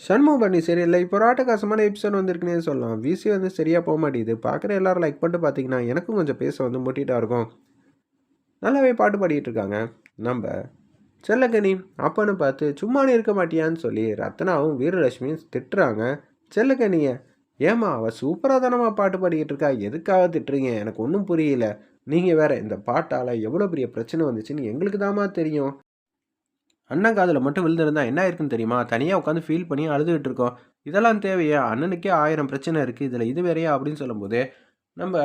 சண்முக பண்ணி சரியில்லை இப்போ ஒரு ஆட்டகாசமான எபிசோட் வந்திருக்குன்னே சொல்லலாம். விசி வந்து சரியாக போக மாட்டேங்குது. பார்க்குற எல்லாரும் லைக் பண்ணிட்டு பார்த்தீங்கன்னா எனக்கும் கொஞ்சம் பேச வந்து முட்டிகிட்டா இருக்கும். நல்லாவே பாட்டு பாடிட்டு இருக்காங்க. நம்ம செல்லக்கனி அப்பன்னு பார்த்து சும்மானு இருக்க மாட்டியான்னு சொல்லி ரத்னாவும் வீரலட்சுமியும் திட்டுறாங்க. செல்லக்கனியை ஏமா அவள் சூப்பராக தானம்மா பாட்டு பாடிக்கிட்டு இருக்கா? எதுக்காக திட்டுறீங்க? எனக்கு ஒன்றும் புரியல. நீங்கள் வேற இந்த பாட்டால் எவ்வளோ பெரிய பிரச்சனை வந்துச்சுன்னு எங்களுக்கு தாம்மா தெரியும். அண்ணன் காதில் மட்டும் விழுந்திருந்தா என்ன இருக்குன்னு தெரியுமா? தனியாக உட்காந்து ஃபீல் பண்ணி அழுதுகிட்டு இருக்கோம். இதெல்லாம் தேவையா? அண்ணனுக்கே ஆயிரம் பிரச்சனை இருக்குது இதில் இது வேறையா? அப்படின்னு சொல்லும்போது நம்ம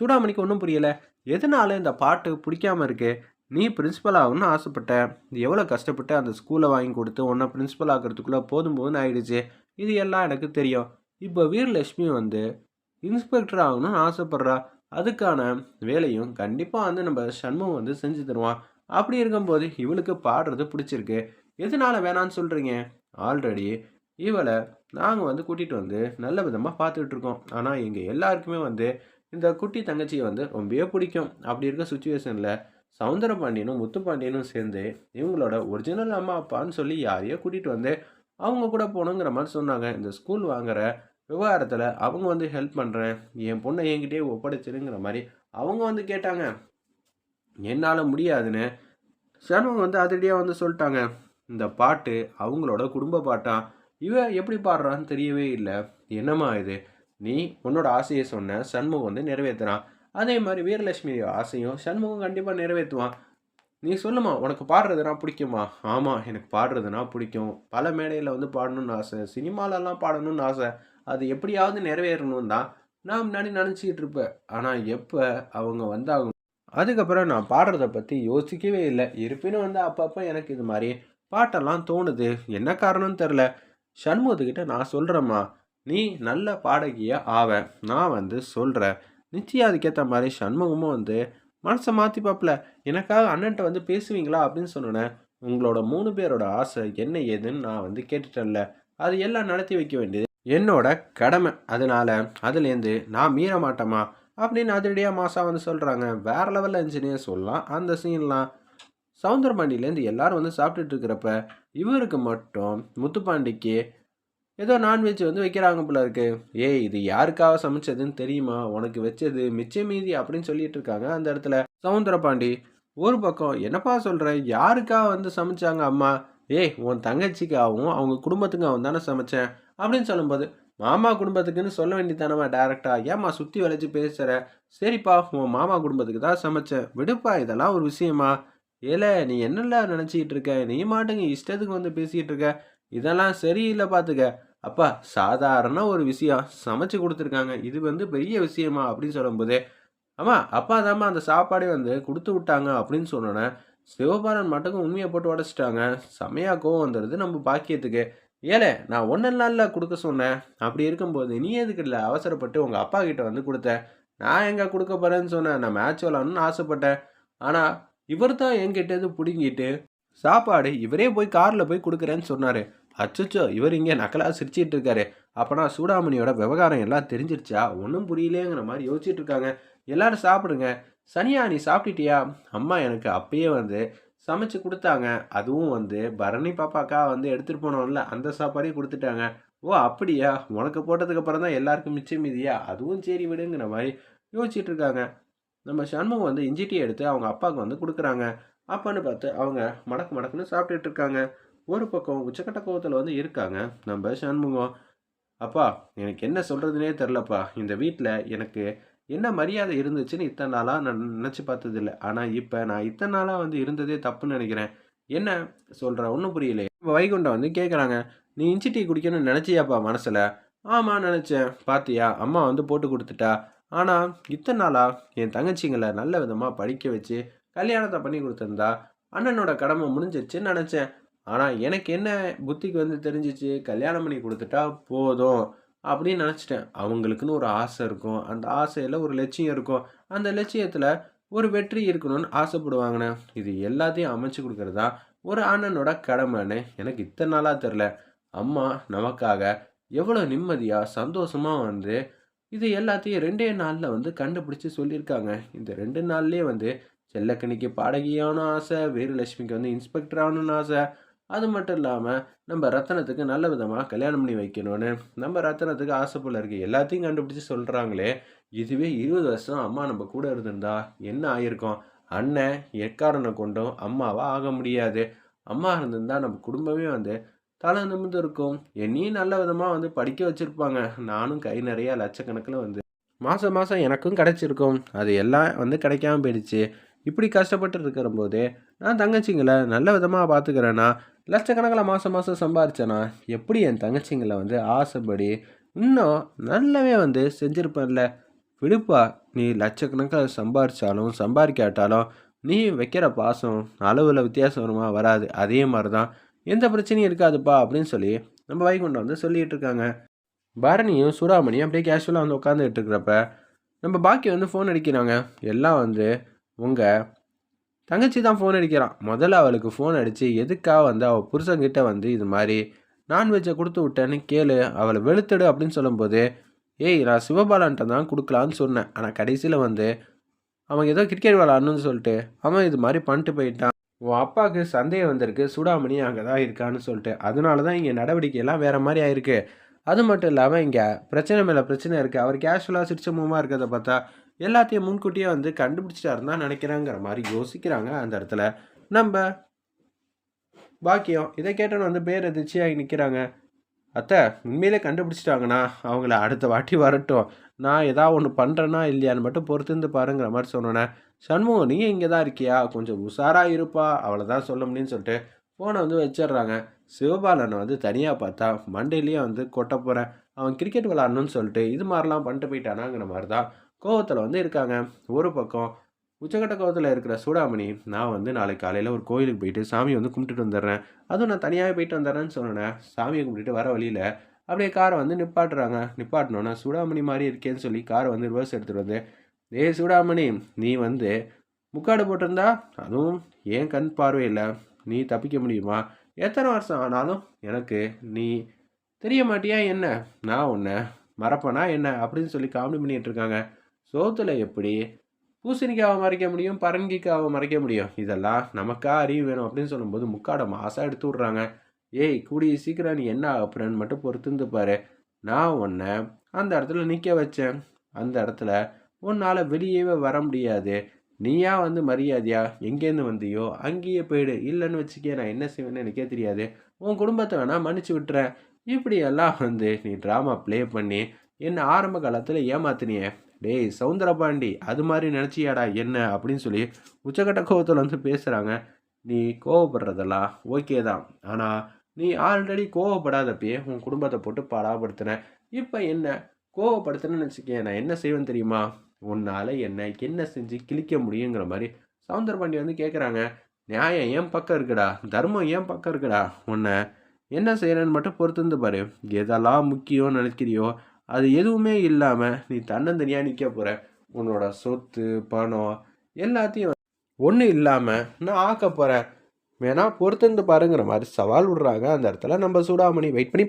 சூடாமணிக்கு ஒன்றும் புரியலை. எதனால இந்த பாட்டு பிடிக்காம இருக்குது நீ பிரின்ஸிபல் ஆகணும்னு ஆசைப்பட்ட. இது எவ்வளோ கஷ்டப்பட்டு அந்த ஸ்கூலை வாங்கி கொடுத்து உன்னை பிரின்ஸிபல் ஆகிறதுக்குள்ளே போதும் போதும்னு ஆயிடுச்சு. இது எல்லாம் எனக்கு தெரியும். இப்போ வீரலட்சுமி வந்து இன்ஸ்பெக்டர் ஆகணும்னு ஆசைப்பட்றா. அதுக்கான வேலையும் கண்டிப்பாக வந்து நம்ம சண்முகம் வந்து செஞ்சு தருவான். அப்படி இருக்கும்போது இவளுக்கு பாடுறது பிடிச்சிருக்கு. எதனால வேணான்னு சொல்கிறீங்க ஆல்ரெடி இவளை நாங்கள் வந்து கூட்டிகிட்டு வந்து நல்ல விதமாக பார்த்துக்கிட்டு இருக்கோம். ஆனால் எங்கள் எல்லாருக்குமே வந்து இந்த குட்டி தங்கச்சியை வந்து ரொம்பவே பிடிக்கும். அப்படி இருக்க சுச்சுவேஷனில் சவுந்தரபாண்டியனும் முத்துப்பாண்டியனும் சேர்ந்து இவங்களோட ஒரிஜினல் அம்மா அப்பான்னு சொல்லி யாரையோ கூட்டிகிட்டு வந்து அவங்க கூட போகணுங்கிற மாதிரி சொன்னாங்க. இந்த ஸ்கூல் வாங்குற விவகாரத்தில் அவங்க வந்து ஹெல்ப் பண்ணுறேன் என் பொண்ணை என்கிட்டயே ஒப்படைச்சிருங்கிற மாதிரி அவங்க வந்து கேட்டாங்க. என்னால் முடியாதுன்னு சண்முகம் வந்து அதிரடியாக வந்து சொல்லிட்டாங்க. இந்த பாட்டு அவங்களோட குடும்ப பாட்டா? இவன் எப்படி பாடுறான்னு தெரியவே இல்லை. என்னம்மா இது? நீ உன்னோட ஆசையை சொன்ன சண்முகம் வந்து நிறைவேற்றுறான் அதே மாதிரி வீரலட்சுமி ஆசையும் சண்முகம் கண்டிப்பாக நிறைவேற்றுவான் நீ சொல்லுமா உனக்கு பாடுறதுனா பிடிக்குமா? ஆமாம் எனக்கு பாடுறதுனா பிடிக்கும். பல மேடையில் வந்து பாடணும்னு ஆசை சினிமாலெல்லாம் பாடணும்னு ஆசை. அது எப்படியாவது நிறைவேறணும் தான் நான் முன்னாடி நினச்சிக்கிட்டு இருப்பேன். ஆனால் எப்போ அவங்க வந்தாங்க அதுக்கப்புறம் நான் பாடுறதை பற்றி யோசிக்கவே இல்லை. இருப்பினும் வந்து அப்பப்போ எனக்கு இது மாதிரி பாட்டெல்லாம் தோணுது. என்ன காரணம்னு தெரில சண்முகத்துக்கிட்ட நான் சொல்கிறேம்மா நீ நல்ல பாடகியாக ஆவ. நான் வந்து சொல்கிறேன் நிச்சயம் அதுக்கேற்ற மாதிரி சண்முகமும் வந்து மனசை மாற்றி பார்ப்பல எனக்காக அண்ணன்ட்ட வந்து பேசுவீங்களா அப்படின்னு சொன்னேன் உங்களோட மூணு பேரோட ஆசை என்ன ஏதுன்னு நான் வந்து கேட்டுட்டேன்ல. அது எல்லாம் நடத்தி வைக்க வேண்டியது என்னோட கடமை. அதனால் அதுலேருந்து நான் மீற மாட்டேமா அப்படின்னு அதிரடியாக மாசா வந்து சொல்கிறாங்க வேறு லெவலில் இன்ஜினியர் சொல்லலாம். அந்த சீன்லாம் சவுந்தரபாண்டியிலேருந்து எல்லாரும் வந்து சாப்பிட்டுட்டு இருக்கிறப்ப இவருக்கு மட்டும் முத்துப்பாண்டிக்கு ஏதோ நான்வெஜ் வந்து வைக்கிறாங்க போல இருக்கு. ஏய் இது யாருக்காக சமைச்சதுன்னு தெரியுமா? உனக்கு வச்சது மிச்ச மீதி அப்படின்னு சொல்லிட்டு இருக்காங்க. அந்த இடத்துல சவுந்தரபாண்டி ஒரு பக்கம் என்னப்பா சொல்கிற யாருக்காக வந்து சமைச்சாங்க அம்மா? ஏய் உன் தங்கச்சிக்காகவும் அவங்க குடும்பத்துக்காகவும் தானே சமைச்சேன் அப்படின்னு சொல்லும்போது மாமா குடும்பத்துக்குன்னு சொல்ல வேண்டியதானவா டேரக்டா ஏம்மா சுற்றி வளைச்சு பேசுகிற சரிப்பா உன் மாமா குடும்பத்துக்கு தான் சமைச்சேன். விடுப்பா இதெல்லாம் ஒரு விஷயமா? ஏல நீ என்னெல்லாம் நினச்சிக்கிட்டு இருக்க? நீ மாட்டுங்க இஷ்டத்துக்கு வந்து பேசிக்கிட்டு இருக்க. இதெல்லாம் சரியில்லை பார்த்துக்க அப்பா சாதாரண ஒரு விஷயம். சமைச்சு கொடுத்துருக்காங்க. இது வந்து பெரிய விஷயமா? அப்படின்னு சொல்லும்போதே ஆமாம் அப்பா தாம்மா அந்த சாப்பாடே வந்து கொடுத்து விட்டாங்க. அப்படின்னு சொன்னோன்னே சிவபாரன் மட்டும் உண்மையை போட்டு உடச்சிட்டாங்க. செமையா கோவம் வந்துடுது நம்ம பாக்கியத்துக்கு. ஏலே நான் ஒன்றும் நாளில் கொடுக்க சொன்னேன். அப்படி இருக்கும்போது நீ எதுக்கு இல்லை அவசரப்பட்டு உங்கள் அப்பா கிட்ட வந்து கொடுத்த? நான் எங்கே கொடுக்க போகிறேன்னு சொன்னேன். நான் மேட்ச் விளாடணும்னு ஆசைப்பட்டேன். ஆனால் இவர் தான் என்கிட்டது பிடுங்கிட்டு சாப்பாடு இவரே போய் காரில் போய் கொடுக்குறேன்னு சொன்னார். அச்சச்சோ இவர் இங்கே நக்கலாக சிரிச்சிட்டு இருக்காரு. அப்போனா சூடாமணியோட விவகாரம் எல்லாம் தெரிஞ்சிருச்சா? ஒன்றும் புரியலேங்கிற மாதிரி யோசிச்சுட்டு இருக்காங்க. எல்லாரும் சாப்பிடுங்க. சனியா நீ சாப்பிட்டுட்டியா? அம்மா எனக்கு அப்பயே வந்து சமைச்சு கொடுத்தாங்க. அதுவும் வந்து பரணி பாப்பாக்கா வந்து எடுத்துகிட்டு போனோம்ல அந்த சாப்பாடையும் கொடுத்துட்டாங்க. ஓ அப்படியா? உனக்கு போட்டதுக்கு அப்புறம் தான் எல்லாருக்கும் மிச்சம் மீதியா? அதுவும் சரி விடுங்கிற மாதிரி யோசிச்சுட்டு இருக்காங்க. நம்ம சண்முகம் வந்து இஞ்சி டீ எடுத்து அவங்க அப்பாவுக்கு வந்து கொடுக்குறாங்க. அப்பான்னு பார்த்து அவங்க மடக்கு மடக்குன்னு சாப்பிட்டுட்டு இருக்காங்க. ஒரு பக்கம் உச்சக்கட்ட கோவத்தில் வந்து இருக்காங்க நம்ம சண்முகம். அப்பா எனக்கு என்ன சொல்கிறதுனே தெரிலப்பா இந்த வீட்டில் எனக்கு என்ன மரியாதை இருந்துச்சுன்னு இத்தனை நாளாக நான் நினச்சி பார்த்ததில்ல. ஆனால் இப்போ நான் இத்தனை நாளாக வந்து இருந்ததே தப்புன்னு நினைக்கிறேன். என்ன சொல்கிற ஒன்றும் புரியலையே. வைகுண்டம் வந்து கேட்குறாங்க நீ இஞ்சி டீ குடிக்கணும்னு நினச்சியாப்பா மனசில்? ஆமாம் நினச்சேன். பாத்தியா அம்மா வந்து போட்டு கொடுத்துட்டா. ஆனால் இத்தனை நாளாக என் தங்கச்சிங்களை நல்ல விதமாக படிக்க வச்சு கல்யாணத்தை பண்ணி கொடுத்துருந்தா அண்ணனோட கடமை முடிஞ்சிருச்சுன்னு நினச்சேன். ஆனால் எனக்கு என்ன புத்திக்கு வந்து தெரிஞ்சிச்சு? கல்யாணம் பண்ணி கொடுத்துட்டா போதும். அப்படின்னு நினச்சிட்டேன். அவங்களுக்குன்னு ஒரு ஆசை இருக்கும். அந்த ஆசையில் ஒரு லட்சியம் இருக்கும். அந்த லட்சியத்தில் ஒரு வெற்றி இருக்கணும்னு ஆசைப்படுவாங்கண்ணே. இது எல்லாத்தையும் அமைச்சு கொடுக்குறதா ஒரு அண்ணனோட கடமைன்னு எனக்கு இத்தனை நாளாக தெரில அம்மா நமக்காக எவ்வளோ நிம்மதியாக சந்தோஷமாக வந்து இது எல்லாத்தையும் ரெண்டே நாளில் வந்து கண்டுபிடிச்சி சொல்லியிருக்காங்க. இந்த ரெண்டு நாள்லேயே வந்து செல்லக்கணிக்கு பாடகியான ஆசை வீரலட்சுமிக்கு வந்து இன்ஸ்பெக்டர் ஆகணும்னு ஆசை அது மட்டும் இல்லாமல் நம்ம ரத்தனத்துக்கு நல்ல விதமாக கல்யாணம் பண்ணி வைக்கணும்னு நம்ம ரத்தனத்துக்கு ஆசைப்புள்ள இருக்கு. எல்லாத்தையும் கண்டுபிடிச்சி சொல்கிறாங்களே இதுவே இருபது வருஷம் அம்மா நம்ம கூட இருந்திருந்தா என்ன ஆயிருக்கும்? அண்ணன் எக்காரனை கொண்டும் அம்மாவாக ஆக முடியாது. அம்மா இருந்திருந்தால் நம்ம குடும்பமே வந்து தலை நிமிர்ந்து இருக்கும். என்னையும் நல்ல விதமாக வந்து படிக்க வச்சுருப்பாங்க. நானும் கை நிறையா லட்சக்கணக்கில் வந்து மாதம் மாதம் எனக்கும் கிடச்சிருக்கும். அது எல்லாம் வந்து கிடைக்காம போயிடுச்சு. இப்படி கஷ்டப்பட்டு இருக்கிற போது நான் தங்கச்சிங்களை நல்ல விதமாக பார்த்துக்கிறேன்னா லட்சக்கணக்கில் மாதம் மாதம் சம்பாரிச்சேனா? எப்படி என் தங்கச்சிங்களை வந்து ஆசைப்படி இன்னும் நல்லாவே வந்து செஞ்சுருப்பேன்ல? விடுப்பா நீ லட்சக்கணக்கில் சம்பாரித்தாலும் சம்பாதிக்காட்டாலும் நீ வைக்கிற பாசம் அளவில் வித்தியாசம் வருமா? வராது. அதே மாதிரி தான் எந்த பிரச்சனையும் இருக்காதுப்பா அப்படின்னு சொல்லி நம்ம வைகுண்டம் வந்து சொல்லிகிட்டு இருக்காங்க பரணியும் சூடாமணியும் அப்படியே கேஷுவலாக வந்து உட்காந்துட்டு இருக்கிறப்ப நம்ம பாக்கி வந்து ஃபோன் அடிக்கிறாங்க. எல்லாம் வந்து உங்கள் தங்கச்சி தான் ஃபோன் அடிக்கிறான். முதல்ல அவளுக்கு ஃபோன் அடித்து எதுக்காக வந்து அவள் புருஷங்கிட்ட வந்து இது மாதிரி நான்வெஜ்ஜை கொடுத்து விட்டேன்னு கேளு அவளை வெளுத்துடு அப்படின்னு சொல்லும்போது ஏய் நான் சிவபாலன்ட்ட தான் கொடுக்கலான்னு சொன்னேன். ஆனால் கடைசியில் வந்து அவன் ஏதோ கிரிக்கெட் விளாடணும்னு சொல்லிட்டு அவன் இது மாதிரி பண்ணிட்டு போயிட்டான். உன் அப்பாவுக்கு சந்தேகம் வந்திருக்கு. சூடாமணி அங்கே தான் இருக்கான்னு சொல்லிட்டு. அதனால தான் இங்கே நடவடிக்கையெல்லாம் வேறு மாதிரி ஆயிருக்கு. அது மட்டும் இல்லாமல் இங்கே பிரச்சனை மேலே பிரச்சனை இருக்குது அவர் கேஷுவலாக சிரிச்சமுமாக இருக்கிறத பார்த்தா எல்லாத்தையும் முன்கூட்டியே வந்து கண்டுபிடிச்சிட்டாருன்னு தான் நினைக்கிறாங்கிற மாதிரி யோசிக்கிறாங்க அந்த இடத்துல. நம்ம பாக்கியம் இதை கேட்டோன்னு வந்து பேர் எதிர்ச்சியாகி நிற்கிறாங்க அத்தை உண்மையிலே கண்டுபிடிச்சிட்டாங்கன்னா அவங்கள அடுத்த வாட்டி வரட்டும். நான் ஏதாவது ஒன்று பண்ணுறேன்னா இல்லையான்னு மட்டும் பொறுத்திருந்து பாருங்கிற மாதிரி சொன்னோன்னே சண்முகம் நீ இங்கே தான் இருக்கியா? கொஞ்சம் உஷாராக இருப்பா. அவளை தான் சொல்ல முடியும்னு சொல்லிட்டு ஃபோனை வந்து வச்சிடுறாங்க. சிவபாலனை வந்து தனியாக பார்த்தா மண்டையிலேயே வந்து கொட்ட போகிறேன் அவன் கிரிக்கெட் விளாட்ணுன்னு சொல்லிட்டு இது மாதிரிலாம் பண்ணிட்டு போயிட்டானாங்கிற மாதிரி தான் கோவத்தில் வந்து இருக்காங்க. ஒரு பக்கம் உச்சக்கட்ட கோவத்தில் இருக்கிற சூடாமணி நான் வந்து நாளைக்கு காலையில் ஒரு கோயிலுக்கு போயிட்டு சாமியை வந்து கும்பிட்டுட்டு வந்துடுறேன். அதுவும் நான் தனியாகவே போயிட்டு வந்துடுறேன்னு சொன்னேன் சாமியை கும்பிட்டுட்டு வர வழியில் அப்படியே காரை வந்து நிப்பாட்டுறாங்க. நிப்பாட்டினோன்னா சூடாமணி மாதிரி இருக்கேன்னு சொல்லி காரை வந்து ரிவர்ஸ் எடுத்துகிட்டு வந்து ஏ சூடாமணி நீ வந்து முக்காடு போட்டிருந்தா? அதுவும் ஏன் கண் பார்வையில் நீ தப்பிக்க முடியுமா? எத்தனை வருஷம் ஆனாலும் எனக்கு நீ தெரிய மாட்டியா என்ன? நான் உன்னை மறப்பனா என்ன? அப்படின்னு சொல்லி காமெடி பண்ணிகிட்டு இருக்காங்க. சோத்துல எப்படி? பூசணிக்காவை மறைக்க முடியும் பரங்கிக்காவை மறைக்க முடியும்? இதெல்லாம் நமக்கா அறிவு வேணும் அப்படின்னு சொல்லும்போது முக்காடை மாசாக எடுத்து விட்றாங்க. ஏய் கூடிய சீக்கிரம் நீ என்ன ஆகப்புறன்னு மட்டும் பொறுத்துருந்து பாரு. நான் உன்னை அந்த இடத்துல நிற்க வச்சேன். அந்த இடத்துல உன்னால் வெளியவே வர முடியாது. நீயா வந்து மரியாதையா? எங்கேருந்து வந்தியோ? அங்கேயே போயிடு. இல்லைன்னு வச்சுக்கே நான் என்ன செய்வேன்னு எனக்கே தெரியாது. உன் குடும்பத்தை வேணால் மன்னிச்சு விட்டுறேன். இப்படியெல்லாம் வந்து நீ ட்ராமா ப்ளே பண்ணி என்ன ஆரம்ப காலத்தில் ஏமாத்தினியே? டேய் சவுந்தரபாண்டி அது மாதிரி நினச்சியாடா என்ன அப்படின்னு சொல்லி உச்சக்கட்ட கோபத்தில் வந்து பேசுகிறாங்க நீ கோவப்படுறதெல்லாம் ஓகே தான். ஆனால் நீ ஆல்ரெடி கோவப்படாதப்பயே உன் குடும்பத்தை போட்டு பாடாப்படுத்தின. இப்போ என்ன? கோவப்படுத்தினேன்னு வச்சுக்கேன் நான் என்ன செய்வேன் தெரியுமா? உன்னால் என்ன என்ன செஞ்சு கிழிக்க முடியுங்கிற மாதிரி சவுந்தரபாண்டி வந்து கேட்குறாங்க நியாயம் ஏன் பக்கம் இருக்குடா? தர்மம் ஏன் பக்கம் இருக்குடா? உன்னை என்ன செய்கிறேன்னு மட்டும் பொறுத்துருந்து பாரு. எதெல்லாம் முக்கியம்னு நினைக்கிறியோ அது எதுவுமே இல்லாமல் நீ தன்னந்தனியாக நிற்க போகிற உன்னோட சொத்து பணம் எல்லாத்தையும் ஒன்றும் இல்லாமல் நான் ஆக்க போகிறேன் வேணா பொறுத்திருந்து பாருங்கிற மாதிரி சவால் விடுறாங்க. அந்த இடத்துல நம்ம சூடாமணி. வெயிட் பண்ணி